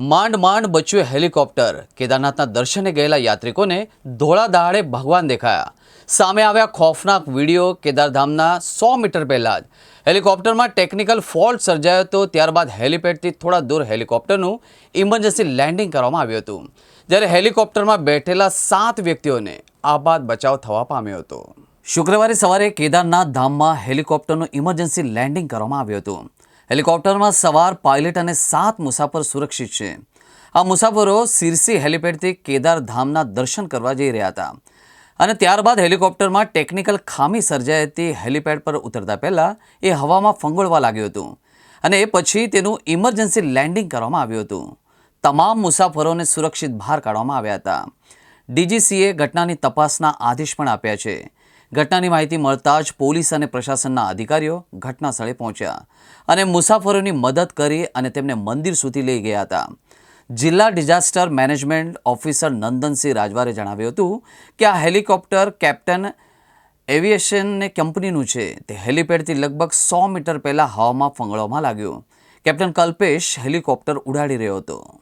માંડ માંડ બચ્યું હેલિકોપ્ટર. કેદારનાથના દર્શને ગયેલા યાત્રિકોને ધોળા દહાડે ભગવાન દેખાયા. સામે આવ્યા ખોફનાક વીડિયો કેદારધામના સો મીટર પહેલાં જ. હેલિકોપ્ટરમાં ટેકનિકલ ફોલ્ટ સર્જાયો હતો, ત્યારબાદ હેલિપેડથી થોડા દૂર હેલિકોપ્ટરનું ઇમરજન્સી લેન્ડિંગ કરવામાં આવ્યું હતું. જ્યારે હેલિકોપ્ટરમાં બેઠેલા સાત વ્યક્તિઓને આબાદ બચાવ થવા પામ્યો હતો. શુક્રવારે સવારે કેદારનાથ ધામમાં હેલિકોપ્ટરનું ઇમરજન્સી લેન્ડિંગ કરવામાં આવ્યું હતું. હેલિકોપ્ટરમાં સવાર પાયલટ અને સાત મુસાફર સુરક્ષિત છે. આ મુસાફરો સિરસી હેલિપેડથી કેદારધામના દર્શન કરવા જઈ રહ્યા હતા. અને ત્યારબાદ હેલિકોપ્ટરમાં ટેકનિકલ ખામી સર્જાઈ હતી હેલિપેડ પર ઉતરતા પહેલાં એ હવામાં ફંગોળવા લાગ્યું હતું. અને એ પછી તેનું ઇમરજન્સી લેન્ડિંગ કરવામાં આવ્યું હતું. તમામ મુસાફરોને સુરક્ષિત બહાર કાઢવામાં આવ્યા હતા. ડીજીસીએ ઘટનાની તપાસના આદેશ પણ આપ્યા છે. ઘટનાની માહિતી મળતા જ પોલીસ અને પ્રશાસનના અધિકારીઓ ઘટના સ્થળે પહોંચ્યા અને મુસાફરોની મદદ કરી અને તેમને મંદિર સુધી લઈ ગયા હતા. જિલ્લા disaster management officer Nandansingh Rajware જણાવ્યું હતું કે આ હેલિકોપ્ટર કેપ્ટન એવિએશન કંપનીનું છે. તે હેલિપેડથી લગભગ સો મીટર પહેલાં હવામાં ફંગળવામાં લાગ્યું. કેપ્ટન કલ્પેશ હેલિકોપ્ટર ઉડાડી રહ્યો હતો.